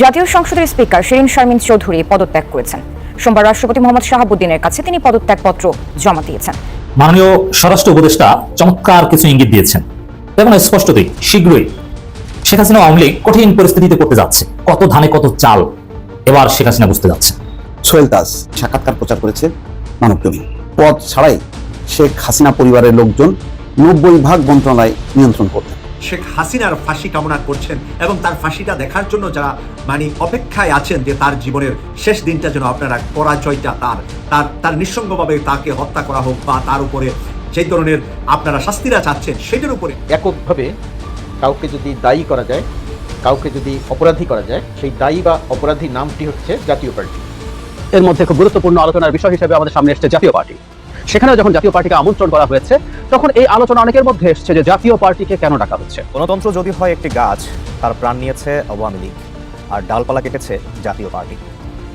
জাতীয় সংসদের স্পিকার শিরিন শারমিন চৌধুরী পদত্যাগ করেছেন। সোমবার রাষ্ট্রপতি মোহাম্মদ শাহাবুদ্দিনের কাছে তিনি পদত্যাগপত্র জমা দিয়েছেন। মাননীয় স্বরাষ্ট্র উপদেষ্টা চমৎকার কিছু ইঙ্গিত দিয়েছেন। দেখুন স্পষ্টতই শীঘ্রই শেখ হাসিনা আওয়ামী লীগ কঠিন পরিস্থিতিতে পড়তে যাচ্ছে। কত ধানে কত চাল এবার শেখ হাসিনা বুঝতে যাচ্ছে। সোহেল দাস সাক্ষাৎকার প্রচার করেছে মানবজমিন পদ ছাড়াই শেখ হাসিনা পরিবারের লোকজন নব্বই ভাগ মন্ত্রণালয় নিয়ন্ত্রণ করতেন শেখ হাসিনার ফাঁসি কামনা করছেন এবং তার ফাঁসিটা দেখার জন্য যারা মানে অপেক্ষায় আছেন যে তার জীবনের শেষ দিনটা যেন আপনারা পরাজয়টা তার তার তার নিঃসঙ্গভাবে তাকে হত্যা করা হোক বা তার উপরে সেই ধরনের আপনারা শাস্তিরা চাচ্ছেন সেটার উপরে। এককভাবে কাউকে যদি দায়ী করা যায় কাউকে যদি অপরাধী করা যায় সেই দায়ী বা অপরাধী নামটি হচ্ছে জাতীয় পার্টি। এর মধ্যে খুব গুরুত্বপূর্ণ আলোচনার বিষয় হিসেবে আমাদের সামনে এসেছে জাতীয় পার্টি। সেখানে যখন জাতীয় পার্টিকে আমন্ত্রণ করা হয়েছে তখন এই আলোচনা অনেকের মধ্যে এসেছে যে জাতীয় পার্টিকে কেন ডাকা হচ্ছে। গণতন্ত্র যদি হয় একটি গাছ তার প্রাণ নিয়েছে আওয়ামী লীগ আর ডালপালা কেটেছে জাতীয় পার্টি।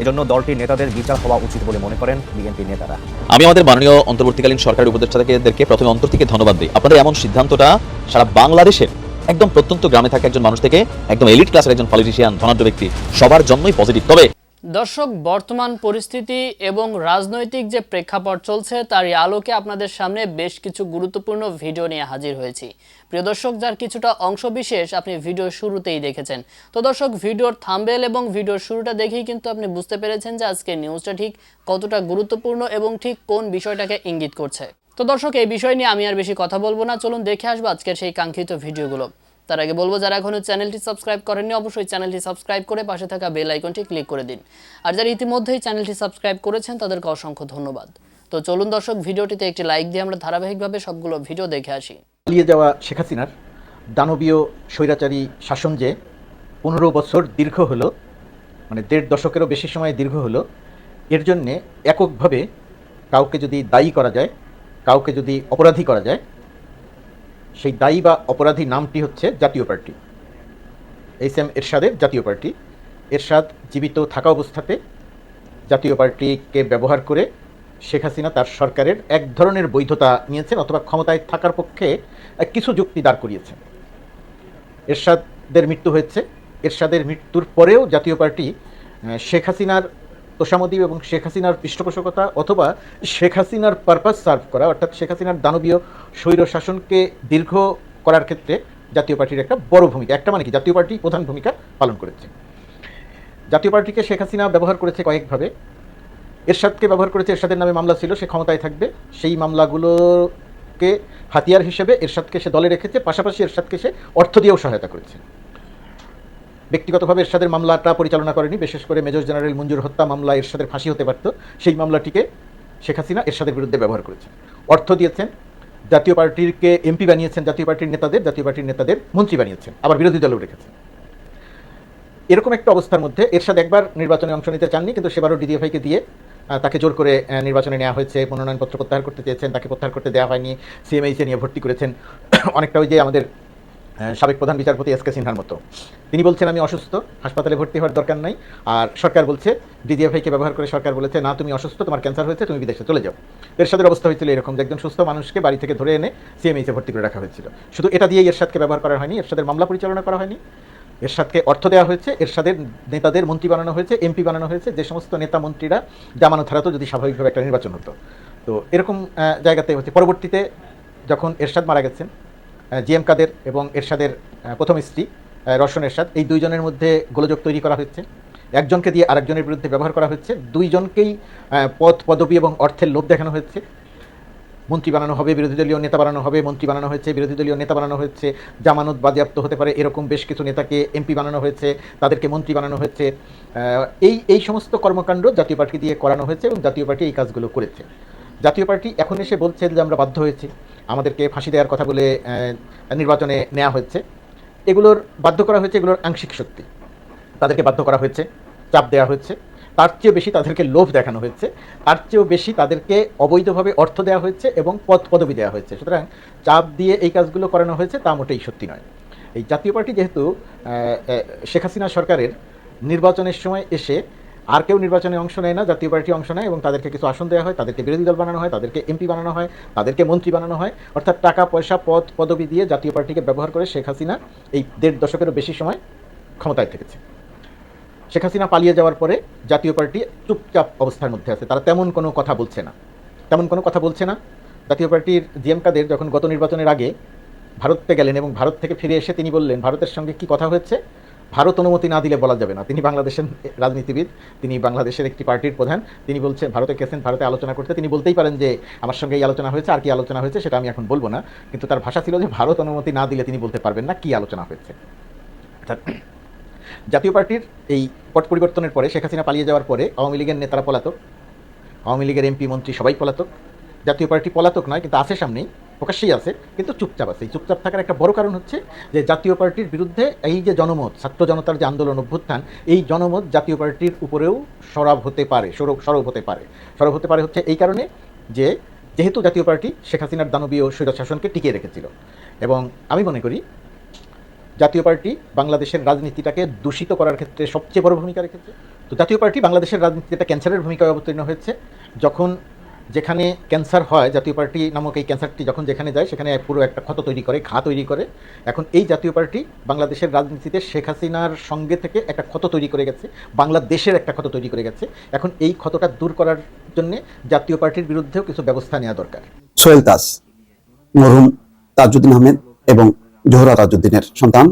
এজন্য দলটির নেতাদের বিচার হওয়া উচিত বলে মনে করেন বিএনপি নেতারা। আমি আমাদের মাননীয় অন্তর্বর্তীকালীন সরকারের উপদেষ্টাদেরকে প্রথমে অন্তর থেকে ধন্যবাদ দিই। আপনাদের এমন সিদ্ধান্তটা সারা বাংলাদেশের একদম প্রত্যন্ত গ্রামে থাকা একজন মানুষ থেকে একদম এলিট ক্লাসের একজন পলিটিশিয়ান ধনাঢ্য ব্যক্তি সবার জন্যই পজিটিভ তবে দর্শক, বর্তমান পরিস্থিতি এবং রাজনৈতিক যে প্রেক্ষাপট চলছে তারই আলোকে আপনাদের সামনে বেশ কিছু গুরুত্বপূর্ণ ভিডিও নিয়ে হাজির হয়েছি। প্রিয় দর্শক, যার কিছুটা অংশবিশেষ আপনি ভিডিও শুরুতেই দেখেছেন। তো দর্শক, ভিডিওর থাম্বেল এবং ভিডিওর শুরুটা দেখেই কিন্তু আপনি বুঝতে পেরেছেন যে আজকে নিউজটা ঠিক কতটা গুরুত্বপূর্ণ এবং ঠিক কোন বিষয়টাকে ইঙ্গিত করছে। তো দর্শক, এই বিষয় নিয়ে আমি আর বেশি কথা বলব না। চলুন দেখে আসব আজকের সেই কাঙ্ক্ষিত ভিডিওগুলো। তার আগে বলব, যারা এখনও চ্যানেলটি সাবস্ক্রাইব করেননি, অবশ্যই চ্যানেলটি সাবস্ক্রাইব করে পাশে থাকা বেল আইকনটি ক্লিক করে দিন। আর যারা ইতিমধ্যেই চ্যানেলটি সাবস্ক্রাইব করেছেন, তাদেরকে অসংখ্য ধন্যবাদ। তো চলুন দর্শক, ভিডিওটিতে একটি লাইক দিয়ে আমরা ধারাবাহিকভাবে সবগুলো ভিডিও দেখে আসি। পালিয়ে যাওয়া শেখ হাসিনার দানবীয় স্বৈরাচারী শাসন যে পনেরো বছর দীর্ঘ হলো মানে দেড় দশকেরও বেশি সময় দীর্ঘ হলো, এর জন্যে এককভাবে কাউকে যদি দায়ী করা যায়, কাউকে যদি অপরাধী করা যায় সেই দায়ী বা অপরাধী নামটি হচ্ছে জাতীয় পার্টি। এইচ এম এরশাদের জাতীয় পার্টি। এরশাদ জীবিত থাকা অবস্থাতে জাতীয় পার্টিকে ব্যবহার করে শেখ হাসিনা তার সরকারের এক ধরনের বৈধতা নিয়েছেন অথবা ক্ষমতায় থাকার পক্ষে কিছু যুক্তি দাঁড় করিয়েছেন। এরশাদের মৃত্যু হয়েছে। এরশাদের মৃত্যুর পরেও জাতীয় পার্টি শেখ হাসিনার তোষামদি এবং শেখ হাসিনার পৃষ্ঠপোষকতা অথবা শেখ হাসিনার পারপাস সার্ভ করা, অর্থাৎ শেখ হাসিনার দানবীয় স্বৈর শাসনকে দীর্ঘ করার ক্ষেত্রে জাতীয় পার্টির একটা বড় ভূমিকা, একটা মানে কি? জাতীয় পার্টি প্রধান ভূমিকা পালন করেছে। জাতীয় পার্টিকে শেখ হাসিনা ব্যবহার করেছে কয়েকভাবে। এরশাদকে ব্যবহার করেছে, এরশাদের নামে মামলা ছিল, সে ক্ষমতায় থাকবে। সেই মামলাগুলোকে হাতিয়ার হিসেবে এরশাদকে সে দলে রেখেছে, পাশাপাশি এরশাদকে সে অর্থ দিয়েও সহায়তা করেছে। ব্যক্তিগতভাবে এরশাদের মামলাটা পরিচালনা করেনি, বিশেষ করে মেজর জেনারেল মঞ্জুর হত্যা মামলা এরশাদের ফাঁসি হতে পারত। সেই মামলাটিকে শেখ হাসিনা এরশাদের বিরুদ্ধে ব্যবহার করেছেন। অর্থ দিয়েছেন, জাতীয় পার্টিকে এমপি বানিয়েছেন জাতীয় পার্টির নেতাদের, জাতীয় পার্টির নেতাদের মন্ত্রী বানিয়েছেন, আবার বিরোধী দলও রেখেছেন। এরকম একটা অবস্থার মধ্যে এরশাদ একবার নির্বাচনে অংশ নিতে চাননি, কিন্তু সেবারও ডিডিএফআইকে দিয়ে তাকে জোর করে নির্বাচনে নেওয়া হয়েছে, মনোনয়নপত্র প্রত্যাহার করতে চেয়েছেন, তাকে প্রত্যাহার করতে দেওয়া হয়নি সিএমএইচে নিয়ে ভর্তি করেছেন। অনেকটা ওই যে আমাদের সাবেক প্রধান বিচারপতি এস কে সিনহার মতো। তিনি বলছেন, আমি অসুস্থ, হাসপাতালে ভর্তি হওয়ার দরকার নাই। আর সরকার বলছে ডিডিএফআইকে ব্যবহার করে সরকার বলেছে, না, তুমি অসুস্থ, তোমার ক্যান্সার হয়েছে, তুমি বিদেশে চলে যাও। এরশাদের অবস্থা হয়েছিল এরকম যে একজন সুস্থ মানুষকে বাড়ি থেকে ধরে এনে সিএমএইচে ভর্তি করে রাখা হয়েছিল। শুধু এটা দিয়েই এরশাদকে ব্যবহার করা হয়নি, এরশাদের মামলা পরিচালনা করা হয়নি। এরশাদকে অর্থ দেওয়া হয়েছে, এরশাদের নেতাদের মন্ত্রী বানানো হয়েছে, এমপি বানানো হয়েছে, যে সমস্ত নেতা মন্ত্রীরা জামানত হারাতো যদি স্বাভাবিকভাবে একটা নির্বাচন হতো। তো এরকম জায়গাতে হচ্ছে। পরবর্তীতে যখন এরশাদ মারা গেছেন জি এম কাদের এবং এরশাদের প্রথম স্ত্রী রশন এরশাদ, এই দুইজনের মধ্যে গোলযোগ তৈরি করা হয়েছে। একজনকে দিয়ে আরেকজনের বিরুদ্ধে ব্যবহার করা হচ্ছে দুইজনকেই পদ পদবি এবং অর্থের লোভ দেখানো হয়েছে। মন্ত্রী বানানো হবে, বিরোধী দলীয় নেতা বানানো হবে, মন্ত্রী বানানো হয়েছে, বিরোধী দলীয় নেতা বানানো হয়েছে, জামানত বাজেয়াপ্ত হতে পারে, এরকম বেশ কিছু নেতাকে এমপি বানানো হয়েছে, তাদেরকে মন্ত্রী বানানো হয়েছে। এই এই সমস্ত কর্মকাণ্ড জাতীয় পার্টি দিয়ে করানো হয়েছে এবং জাতীয় পার্টি এই কাজগুলো করেছে। জাতীয় পার্টি এখন এসে বলছে যে আমরা বাধ্য হয়েছি। আমাদেরকে ফাঁসি দেওয়ার কথা বলে নির্বাচনে নেওয়া হয়েছে। এগুলোর বাধ্য করা হয়েছে, এগুলোর আংশিক সত্যি তাদেরকে বাধ্য করা হয়েছে, চাপ দেওয়া হয়েছে। তার চেয়েও বেশি তাদেরকে লোভ দেখানো হয়েছে। তার চেয়েও বেশি তাদেরকে অবৈধভাবে অর্থ দেওয়া হয়েছে এবং পদ পদবি দেওয়া হয়েছে। সুতরাং চাপ দিয়ে এই কাজগুলো করানো হয়েছে, তা মোটেই সত্যি নয়। এই জাতীয় পার্টি যেহেতু শেখ হাসিনা সরকারের নির্বাচনের সময় এসে আর কেউ নির্বাচনে অংশ নেয় না, জাতীয় পার্টি অংশ নেয় এবং তাদেরকে কিছু আসন দেওয়া হয়, তাদেরকে বিরোধী দল বানানো হয়, তাদেরকে এমপি বানানো হয়, তাদেরকে মন্ত্রী বানানো হয়। অর্থাৎ টাকা, পয়সা, পদ, পদবি দিয়ে জাতীয় পার্টিকে ব্যবহার করে শেখ হাসিনা এই দেড় দশকেরও বেশি সময় ক্ষমতায় থেকেছে। শেখ হাসিনা পালিয়ে যাওয়ার পরে জাতীয় পার্টি চুপচাপ অবস্থার মধ্যে আছে। তারা তেমন কোনো কথা বলছে না। তেমন কোনো কথা বলছে না। জাতীয় পার্টির জিএম কাদের যখন গত নির্বাচনের আগে ভারতে গেলেন এবং ভারত থেকে ফিরে এসে তিনি বললেন, ভারতের সঙ্গে কি কথা হয়েছে? ভারত অনুমতি না দিলে বলা যাবে না। তিনি বাংলাদেশের রাজনীতিবিদ, তিনি বাংলাদেশের একটি পার্টির প্রধান, তিনি বলছেন ভারতে গেছেন ভারতে আলোচনা করতে, তিনি বলতেই পারেন যে আমার সঙ্গে এই আলোচনা হয়েছে, আর কি আলোচনা হয়েছে সেটা আমি এখন বলব না। কিন্তু তার ভাষা ছিল যে ভারত অনুমতি না দিলে তিনি বলতে পারবেন না কি আলোচনা হয়েছে। জাতীয় পার্টির এই পট পরিবর্তনের পরে শেখ হাসিনা পালিয়ে যাওয়ার পরে আওয়ামী লীগের নেতারা পলাতক, আওয়ামী লীগের এমপি, মন্ত্রী সবাই পলাতক। জাতীয় পার্টি পলাতক নয়, কিন্তু আছে সামনেই। প্রকাশ্যেই আছে, কিন্তু চুপচাপ আছে। এই চুপচাপ থাকার একটা বড় কারণ হচ্ছে যে জাতীয় পার্টির বিরুদ্ধে এই যে জনমত, ছাত্র জনতার যে আন্দোলন অভ্যুত্থান, এই জনমত জাতীয় পার্টির উপরেও সরব হতে পারে, সরব সরব হতে পারে। সরব হতে পারে হচ্ছে এই কারণে যে যেহেতু জাতীয় পার্টি শেখ হাসিনার দানবীয় স্বৈর শাসনকে টিকিয়ে রেখেছিল এবং আমি মনে করি জাতীয় পার্টি বাংলাদেশের রাজনীতিটাকে দূষিত করার ক্ষেত্রে সবচেয়ে বড় ভূমিকা রেখেছে। তো জাতীয় পার্টি বাংলাদেশের রাজনীতিতে একটা ক্যান্সারের ভূমিকায় অবতীর্ণ হয়েছে। যখন যেখানে ক্যান্সার হয়, জাতীয় পার্টি নামক এই ক্যান্সারটি যখন যেখানে যায়, সেখানে পুরো একটা ক্ষত তৈরি করে, ঘা তৈরি করে। এখন এই জাতীয় পার্টি বাংলাদেশের রাজনীতিতে শেখ হাসিনার সঙ্গে থেকে একটা ক্ষত তৈরি করে গেছে, বাংলাদেশের একটা ক্ষত তৈরি করে গেছে। এখন এই ক্ষতটা দূর করার জন্য জাতীয় পার্টির বিরুদ্ধেও কিছু ব্যবস্থা নেওয়া দরকার। সোহেল তাজ মরহুম তাজউদ্দিন আহমেদ এবং জোহরা তাজউদ্দিনের সন্তান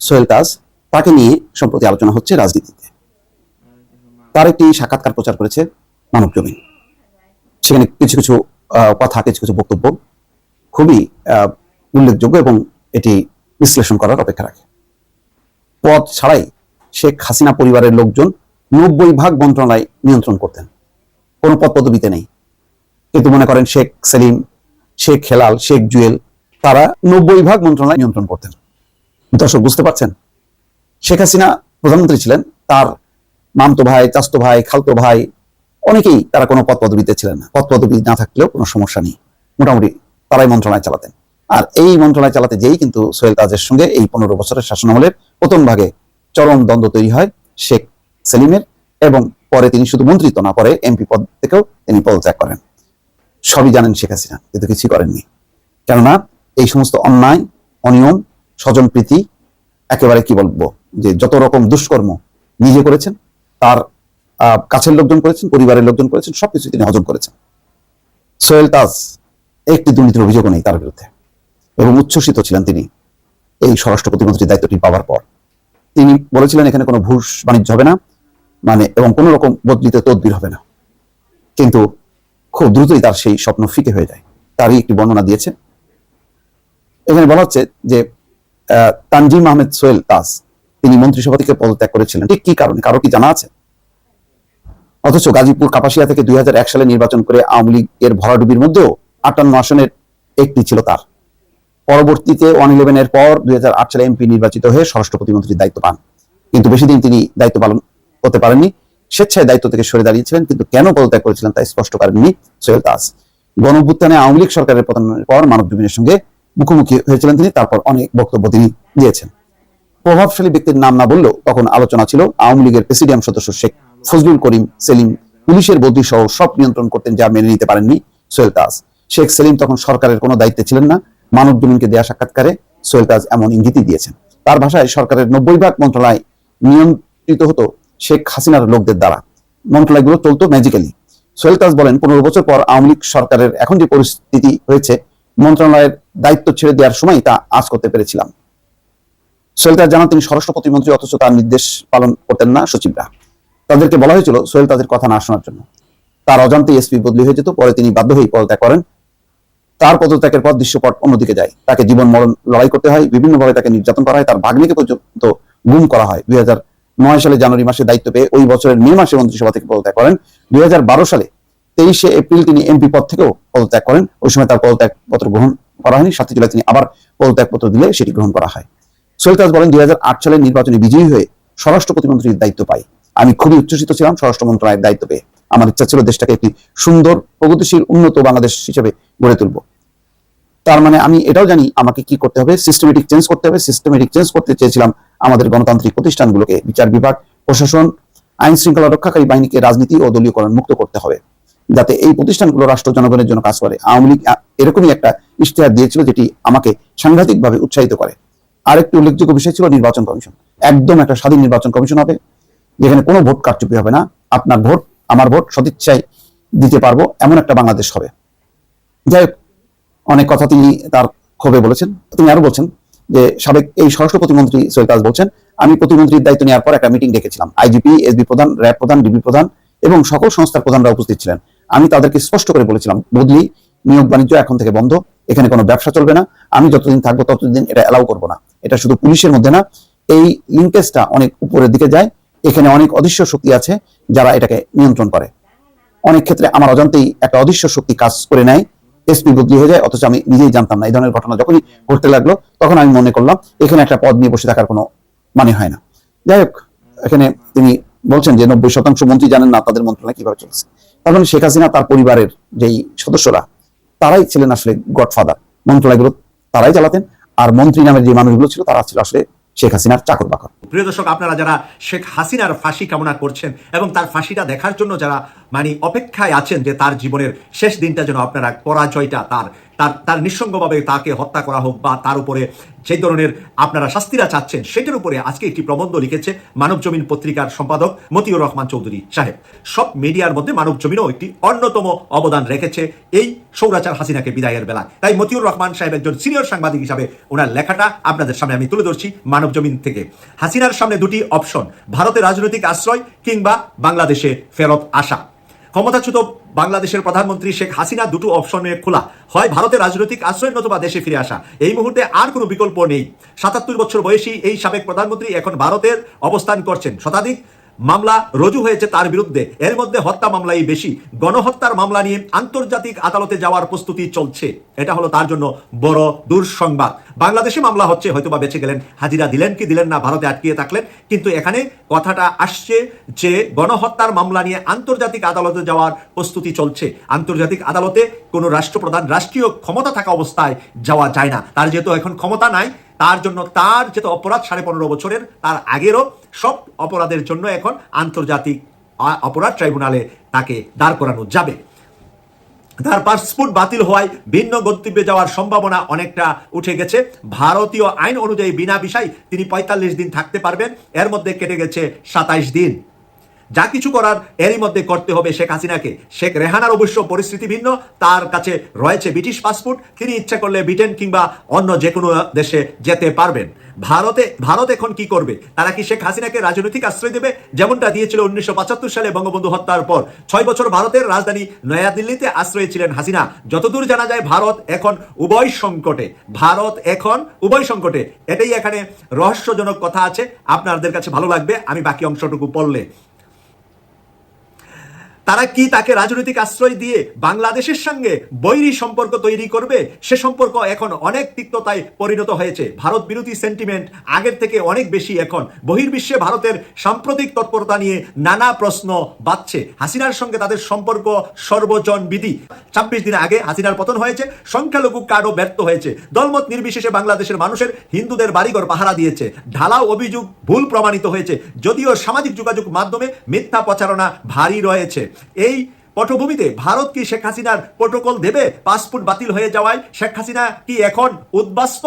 সোহেল তাজ তাকে নিয়ে সম্প্রতি আলোচনা হচ্ছে রাজনীতিতে। তার একটি সাক্ষাৎকার প্রচার করেছে মানব জমিন। সেখানে কিছু কিছু কথা, কিছু কিছু বক্তব্য খুবই উল্লেখযোগ্য এবং এটি বিশ্লেষণ করার অপেক্ষা রাখে। পদ ছাড়াই শেখ হাসিনা পরিবারের লোকজন নব্বই ভাগ মন্ত্রণালয় নিয়ন্ত্রণ করতেন। কোনো পদ পদবিতে নেই। কিন্তু মনে করেন শেখ সেলিম, শেখ হেলাল, শেখ জুয়েল, তারা নব্বই ভাগ মন্ত্রণালয় নিয়ন্ত্রণ করতেন। দর্শক, বুঝতে পারছেন? শেখ হাসিনা প্রধানমন্ত্রী ছিলেন, তার মামতো ভাই চাস্তো ভাই, খালতো ভাই অনেকেই তারা কোনো পদ পদবিতে ছিলেন না। পদ পদবি না থাকলেও কোনো সমস্যা নেই। মোটামুটি তারাই মন্ত্রণালয় চালাতেন। আর এই মন্ত্রণালয় চালাতে যেই কিন্তু সোহেল তাজের সঙ্গে এই পনেরো বছরের শাসনামলের প্রথম ভাগে চরম দ্বন্দ্ব তৈরি হয় শেখ সেলিমের এবং পরে তিনি শুধু মন্ত্রিত্ব না, পরে এমপি পদ থেকেও তিনি পদত্যাগ করেন। সবই জানেন শেখ হাসিনা, কিন্তু কিছুই করেননি। কেননা এই সমস্ত অন্যায়, অনিয়ম, স্বজনপ্রীতি, একেবারে কি বলব, যে যত রকম দুষ্কর্ম নিজে করেছেন, তার কাছের লোকজন করেছেন, পরিবারের লোকজন করেছেন, সবকিছু তিনি হজম করেছেন। সোহেল তাজ একটি দুর্নীতির অভিযোগও নেই তার বিরুদ্ধে। এবং উচ্ছ্বসিত ছিলেন তিনি এই স্বরাষ্ট্র প্রতিমন্ত্রীর দায়িত্বটি পাওয়ার পর। তিনি বলেছিলেন, এখানে কোনো ঘুষ বাণিজ্য হবে না মানে এবং কোনো রকম বদলিতে তদবির হবে না। কিন্তু খুব দ্রুতই তার সেই স্বপ্ন ফিকে হয়ে যায়। তারই একটি বর্ণনা দিয়েছে। এখানে বলা হচ্ছে যে তানজিম আহমেদ সোহেল তাস তিনি মন্ত্রিসভা থেকে পদত্যাগ করেছিলেন। ঠিক কি কারণে? কারও কি জানা আছে? অথচ গাজীপুর কাপাসিয়া থেকে দুই হাজার এক সালে নির্বাচন করে আওয়ামী লীগের ভরাডুবির মধ্যেও আটান্ন আসনের একটি ছিল তার। পরবর্তীতে ওয়ান ইলেভেনের পর দুই হাজার আট সালে এমপি নির্বাচিত হয়ে স্বরাষ্ট্র প্রতিমন্ত্রীর দায়িত্ব পান। কিন্তু বেশি দিন তিনি দায়িত্ব পালন করতে পারেননি। স্বেচ্ছায় দায়িত্ব থেকে সরে দাঁড়িয়েছিলেন, কিন্তু কেন পদত্যাগ করেছিলেন তা স্পষ্ট করেননি সোহেল দাস গণ অভ্যুত্থানে আওয়ামী লীগ সরকারের পতনের পর মানব জমিনের সঙ্গে মুখোমুখি হয়েছিলেন তিনি, তারপর অনেক বক্তব্য তিনি দিয়েছেন। প্রভাবশালী ব্যক্তির নাম না বললেও তখন আলোচনা ছিল আওয়ামী লীগের প্রেসিডিয়াম সদস্য শেখ ফজলুল করিম, সেলিম, পুলিশের বদলি সহ সব নিয়ন্ত্রণ করতেন যা মেনে নিতে পারেননি সোহেল তাজ। শেখ সেলিম তখন সরকারের কোনো দায়িত্বে ছিলেন না। মানব জমিনকে দেয়া সাক্ষাৎকারে সোহেল তাজ এমন ইঙ্গিতই দিয়েছেন। তার ভাষায় সরকারের নব্বই ভাগ মন্ত্রণালয় নিয়ন্ত্রিত হতো শেখ হাসিনার লোকদের দ্বারা। মন্ত্রণালয়গুলো চলতো ম্যাজিক্যালি সোহেল তাজ বলেন, পনেরো বছর পর আওয়ামী লীগ সরকারের এখন যে পরিস্থিতি হয়েছে, মন্ত্রণালয়ের দায়িত্ব ছেড়ে দেওয়ার সময় তা আজ করতে পেরেছিলাম। সোহেল তাজ জানান, তিনি স্বরাষ্ট্র প্রতিমন্ত্রী, অথচ তার নির্দেশ পালন করতেন না সচিবরা। তাদেরকে বলা হয়েছিল, সোহেল তাদের কথা না শোনার জন্য। তার অজান্তে এসপি বদলি হয়ে যেত, পরে তিনি বাধ্য হয়ে পদত্যাগ করেন। তার পদত্যাগের পর দৃশ্যপট অন্যদিকে যায়। তাকে জীবন মরণ লড়াই করতে হয়, বিভিন্নভাবে তাকে নির্যাতন করা হয়। তার ভাগ্নিকে পর্যন্ত গুম করা হয়। দুই নয় সালে জানুয়ারি মাসে দায়িত্ব পেয়ে ওই বছরের মে মাসে মন্ত্রিসভা থেকে পদত্যাগ করেন। দুই হাজার বারো সালে তেইশে এপ্রিল তিনি এমপি পদ থেকেও পদত্যাগ করেন। ওই সময় তার পদত্যাগ পত্র গ্রহণ করা হয়নি। সাতই জুলাই তিনি আবার পদত্যাগ পত্র দিলে সেটি গ্রহণ করা হয়। সোহেল বলেন, দুই সালের নির্বাচনে বিজয়ী হয়ে স্বরাষ্ট্র প্রতিমন্ত্রীর দায়িত্ব পাই। আমি খুবই উচ্ছ্বসিত ছিলাম, স্বরাষ্ট্র মন্ত্রণালয়ের দায়িত্ব পেয়ে। আমার ইচ্ছা ছিল দেশটাকে একটি সুন্দর, প্রগতিশীল, উন্নত বাংলাদেশ হিসেবে গড়ে তুলব। তার মানে আমি এটাও জানি আমাকে কি করতে হবে সিস্টেমেটিক চেঞ্জ করতে হবে। সিস্টেমেটিক চেঞ্জ করতে চেয়েছিলাম আমাদের গণতান্ত্রিক প্রতিষ্ঠানগুলোকে, বিচার বিভাগ, প্রশাসন, আইন শৃঙ্খলা রক্ষাকারী বাহিনীকে রাজনীতি ও দলীয়করণ মুক্ত করতে হবে, যাতে এই প্রতিষ্ঠানগুলো রাষ্ট্র জনগণের জন্য কাজ করে। আওয়ামী লীগ এরকমই একটা ইশতেহার দিয়েছিল যেটি আমাকে সাংঘাতিকভাবে উৎসাহিত করে। আরেকটি উল্লেখযোগ্য বিষয় ছিল নির্বাচন কমিশন। একদম একটা স্বাধীন নির্বাচন কমিশন হবে, যেখানে কোনো ভোট কারচুপি হবে না। আপনার ভোট, আমার ভোট সদিচ্ছায় দিতে পারব, এমন একটা বাংলাদেশ হবে। যাই অনেক কথা তিনি তার ক্ষোভে বলেছেন। তিনি আরও বলছেন যে, সাবেক এই স্বরাষ্ট্র প্রতিমন্ত্রী সৈয়দ তাজ বলছেন, আমি প্রতিমন্ত্রীর দায়িত্ব নেওয়ার পর একটা মিটিং ডেকেছিলাম। আইজিপি, এসবি প্রধান, র্যাব প্রধান, ডিবি প্রধান এবং সকল সংস্থার প্রধানরা উপস্থিত ছিলেন। আমি তাদেরকে স্পষ্ট করে বলেছিলাম, বদলি, নিয়োগ বাণিজ্য এখন থেকে বন্ধ, এখানে কোনো ব্যবসা চলবে না। আমি যতদিন থাকব ততদিন এটা অ্যালাউ করব না। এটা শুধু পুলিশের মধ্যে না, এই লিঙ্কেজটা অনেক উপরের দিকে যায়, এখানে অনেক অদৃশ্য শক্তি আছে যারা এটাকে নিয়ন্ত্রণ করে। অনেক ক্ষেত্রে আমার অজান্তেই একটা অদৃশ্য শক্তি কাজ করে নেয়, এসপি বদলি হয়ে যায়, অথচ আমি নিজেই জানতাম না, এই ধরনের ঘটনা যখনই ঘটতে লাগল, তখন আমি মনে করলাম, এখানে একটা পদ নিয়ে বসে থাকার কোনো মানে হয় না। যাই হোক, এখানে তিনি বলছেন যে নব্বই শতাংশ মন্ত্রী জানেন না, তাদের মন্ত্রণালয় কীভাবে চলছে। তার মানে শেখ হাসিনা তার পরিবারের যেই সদস্যরা, তারাই ছিলেন আসলে গডফাদার। মন্ত্রণালয়গুলো তারাই চালাতেন আর মন্ত্রী নামের যে মানুষগুলো ছিল, তারা ছিল আসলে শেখ হাসিনার চাকর বাকর প্রিয় দর্শক, আপনারা যারা শেখ হাসিনার ফাঁসি কামনা করছেন এবং তার ফাঁসিটা দেখার জন্য যারা মানে অপেক্ষায় আছেন যে তার জীবনের শেষ দিনটা যেন আপনারা পরাজয়টা তার তার তার নিঃসঙ্গভাবে তাকে হত্যা করা হোক বা তার উপরে যে ধরনের আপনারা শাস্তিরা চাচ্ছেন, সেটার উপরে আজকে একটি প্রবন্ধ লিখেছে মানব জমিন পত্রিকার সম্পাদক মতিউর রহমান চৌধুরী সাহেব। সব মিডিয়ার মধ্যে মানব জমিনও একটি অন্যতম অবদান রেখেছে এই সৌরাচার হাসিনাকে বিদায়ের বেলা তাই মতিউর রহমান সাহেব একজন সিনিয়র সাংবাদিক হিসাবে ওনার লেখাটা আপনাদের সামনে আমি তুলে ধরছি মানব জমিন থেকে। হাসিনার সামনে দুটি অপশন ভারতের রাজনৈতিক আশ্রয় কিংবা বাংলাদেশে ফেরত আসা। ক্ষমতাচ্যুত বাংলাদেশের প্রধানমন্ত্রী শেখ হাসিনা দুটো অপশনে খোলা। হয় ভারতের রাজনৈতিক আশ্রয় নতুবা দেশে ফিরে আসা। এই মুহূর্তে আর কোনো বিকল্প নেই। সাতাত্তর বছর বয়সী এই সাবেক প্রধানমন্ত্রী এখন ভারতের অবস্থান করছেন শতাধিক মামলা রুজু হয়েছে তার বিরুদ্ধে। এর মধ্যে হত্যা মামলাই বেশি। গণহত্যার মামলা নিয়ে আন্তর্জাতিক আদালতে যাওয়ার প্রস্তুতি চলছে। এটা হলো তার জন্য বড় দুঃসংবাদ। বাংলাদেশে মামলা হচ্ছে, হয়তোবা বেঁচে গেলেন। হাজিরা দিলেন কি দিলেন না, ভারতে আটকিয়ে থাকলেন। কিন্তু এখানে কথাটা আসছে যে, গণহত্যার মামলা নিয়ে আন্তর্জাতিক আদালতে যাওয়ার প্রস্তুতি চলছে। আন্তর্জাতিক আদালতে কোনো রাষ্ট্রপ্রধান, রাষ্ট্রীয় ক্ষমতা থাকা অবস্থায় যাওয়া যায় না। তার যেহেতু এখন ক্ষমতা নাই তার জন্য তার যেহেতু অপরাধ, সাড়ে পনেরো বছরের, তার আগেরও সব অপরাধের জন্য এখন আন্তর্জাতিক অপরাধ ট্রাইব্যুনালে তাকে দাঁড় করানো যাবে। তার পাসপোর্ট বাতিল হওয়ায় ভিন্ন গন্তব্যে যাওয়ার সম্ভাবনা অনেকটা উঠে গেছে। ভারতীয় আইন অনুযায়ী বিনা বিষয় তিনি পঁয়তাল্লিশ দিন থাকতে পারবেন। এর মধ্যে কেটে গেছে সাতাইশ দিন। যা কিছু করার এরই মধ্যে করতে হবে শেখ হাসিনাকে। শেখ রেহানার অবশ্য পরিস্থিতি ভিন্ন, তার কাছে রয়েছে ব্রিটিশ পাসপোর্ট। তিনি ইচ্ছা করলে ব্রিটেন কিংবা অন্য যে কোনো দেশে যেতে পারবেন। ভারতে, ভারত এখন কি করবে? তারা কি শেখ হাসিনাকে রাজনৈতিক আশ্রয় দেবে? যেমনটা দিয়েছিল উনিশশো সালে বঙ্গবন্ধু হত্যার পর। ছয় বছর ভারতের রাজধানী নয়াদিল্লিতে আশ্রয় ছিলেন হাসিনা। যতদূর জানা যায়, ভারত এখন উভয় সংকটে। ভারত এখন উভয় সংকটে। এটাই এখানে রহস্যজনক কথা আছে। আপনাদের কাছে ভালো লাগবে, আমি বাকি অংশটুকু পড়লে। তারা কি তাকে রাজনৈতিক আশ্রয় দিয়ে বাংলাদেশের সঙ্গে বৈরী সম্পর্ক তৈরি করবে? সে সম্পর্ক এখন অনেক তিক্ততায় পরিণত হয়েছে। ভারত বিরোধী সেন্টিমেন্ট আগের থেকে অনেক বেশি এখন। বহির্বিশ্বে ভারতের সাম্প্রতিক তৎপরতা নিয়ে নানা প্রশ্ন বাড়ছে হাসিনার সঙ্গে তাদের সম্পর্ক সর্বজন বিধি ছাব্বিশ দিন আগে হাসিনার পতন হয়েছে, সংখ্যালঘু কার্ডও ব্যর্থ হয়েছে। দলমত নির্বিশেষে বাংলাদেশের মানুষের হিন্দুদের বাড়িঘর পাহারা দিয়েছে। ঢালাও অভিযোগ ভুল প্রমাণিত হয়েছে। যদিও সামাজিক যোগাযোগ মাধ্যমে মিথ্যা প্রচারণা ভারী রয়েছে। এই পটভূমিতে ভারত কি শেখ হাসিনার প্রোটোকল দেবে? পাসপোর্ট বাতিল হয়ে যাওয়ায় শেখ হাসিনা কি এখন উদ্বাস্ত?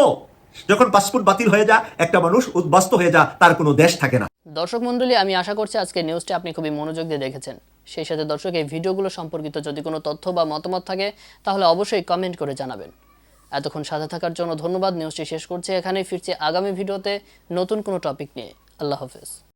যখন পাসপোর্ট বাতিল হয়ে যা, একটা মানুষ উদ্বাস্ত হয়ে যা, তার কোনো দেশ থাকে না। দর্শক মণ্ডলী, আমি আশা করছি আজকে নিউজটি আপনি খুবই মনোযোগ দিয়ে দেখেছেন। সেই সাথে দর্শক, এই ভিডিওগুলো সম্পর্কিত যদি কোনো তথ্য বা মতামত থাকে, তাহলে অবশ্যই কমেন্ট করে জানাবেন। এতক্ষণ সাথে থাকার জন্য ধন্যবাদ। নিউজটি শেষ করছি এখানেই, ফিরছি আগামী ভিডিওতে নতুন কোনো টপিক নিয়ে। আল্লাহ হাফেজ।